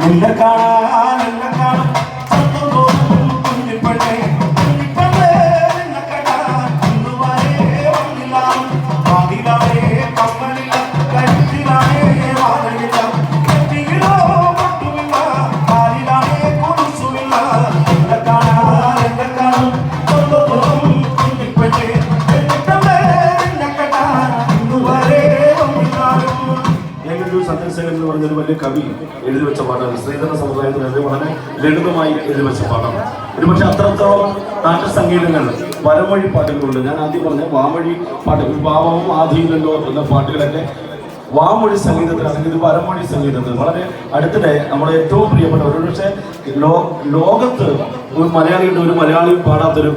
നിന്നെ കാണാൻ ഞാനൊരു സന്ദർശകൻ എന്ന് പറഞ്ഞൊരു വലിയ കവി എഴുതി വെച്ച പാട്ടാണ്. സ്ത്രീധന സമുദായത്തിന് അത് വളരെ ലളിതമായി എഴുതി വെച്ച പാട്ടാണ്. ഒരുപക്ഷെ അത്രത്തോളം നാട്ടു സംഗീതങ്ങൾ വരമൊഴി പാട്ടുകളുണ്ട്. ഞാൻ ആദ്യം പറഞ്ഞ വാമൊഴി പാട്ടുകൾ ഭാവവും ആധീനല്ലോ എന്ന പാട്ടുകളൊക്കെ വാമൊഴി സംഗീതത്തിലാണെങ്കിൽ ഇത് വരമൊഴി സംഗീതത്തിൽ. വളരെ അടുത്തിടെ നമ്മുടെ ഏറ്റവും പ്രിയപ്പെട്ട ഒരുപക്ഷെ ലോ ലോകത്ത് ഒരു മലയാളിയുടെ ഒരു മലയാളിയും പാടാത്തൊരു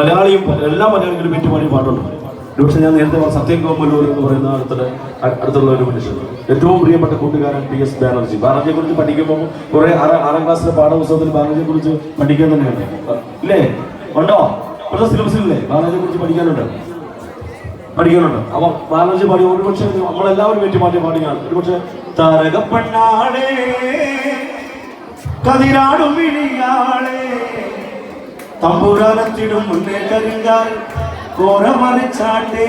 മലയാളിയും എല്ലാ മലയാളികളും ഏറ്റുമാടി പാട്ടുണ്ട്. ഒരുപക്ഷെ ഞാൻ നേരത്തെ പറഞ്ഞ സത്യം കോമലൂർ എന്ന് പറയുന്ന അടുത്തുള്ള അ- അടുത്തുള്ള ഒരു മനുഷ്യൻ. ഏറ്റവും പ്രിയപ്പെട്ട കൂട്ടുകാരൻ പി എസ് ബാനർജി. ബാനർജിയെ കുറിച്ച് പഠിക്കുമ്പോൾ കുറെ ആറ് ക്ലാസ്സിലെ പാഠപുസ്തകത്തിൽ ബാനർജിയെ കുറിച്ച് പഠിക്കാൻ തന്നെയുണ്ട് ഇല്ലേ? ഉണ്ടോ? ഇപ്പോഴത്തെ സിലബസിലില്ലേ ബാനർജിയെ കുറിച്ച് പഠിക്കാനുണ്ട്? പഠിക്കാനുണ്ട്? അപ്പൊ ബാനർജി പാടി ഒരുപക്ഷെ നമ്മളെല്ലാവരും ഏറ്റുമാറ്റി പാടിയാണ്. ഒരുപക്ഷെ താരകപ്പെണ്ണാളേ കതിരാടും വിളിയാളേ തമ്പുരാനത്തിടും മുന്നേ കരിങ്കാൽ കോരമറിച്ചാട്ടേ.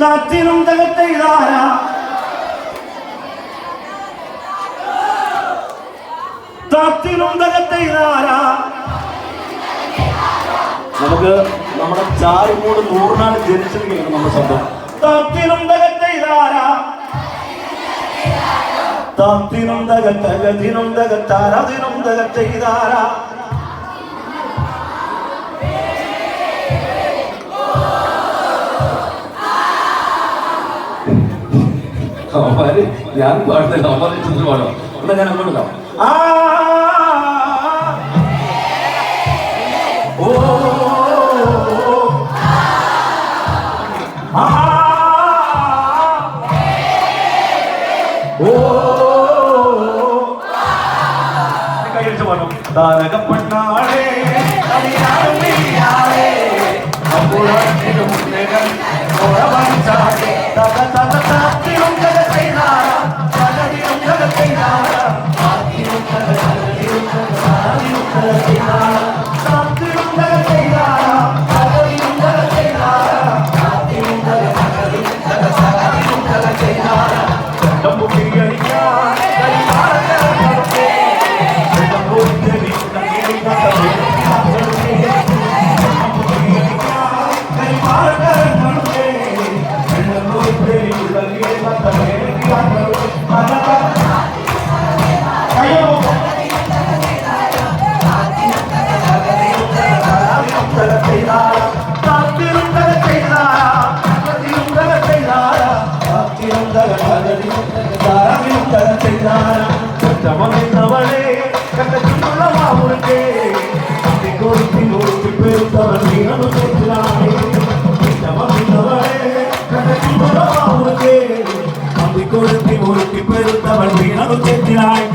താത്തിനും തകത്തെ ഇതാര? താത്തിനും തകത്തെ ഇതാര? നമുക്ക് നമ്മുടെ ചാരുമൂട് നൂറിനാണ് ജനിച്ചത് കേൾക്കണം നമ്മുടെ സ്വന്തം. താത്തിനും തകത്തെ ഇതാര? താത്തിനും തകത്തകതിനും തകത്താരതിനും തകത്തെ ഇതാര? ഞാൻ പാടുന്നില്ല അവന്മാർ ചിത്രം പാടാം എന്നാ ഞാൻ അങ്ങോട്ട് ഇടാം. ആ ഓ ആ ഓ കൈയടിച്ച് പാടും താരകപ്പെണ്ണാളേ കളിയാടും നീയാളേ അമ്പുറത്തിനും മുന്നേകൾ ഓരവഞ്ചാടേ തക തക താത്തിനും கொடுத்தி ஒருத்தி பெருத்தவள் வீணு செத்தினாய்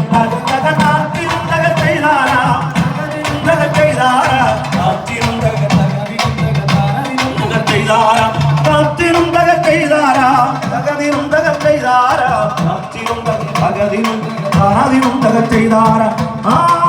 தகதிரும் தகத்தைதாரா ஆ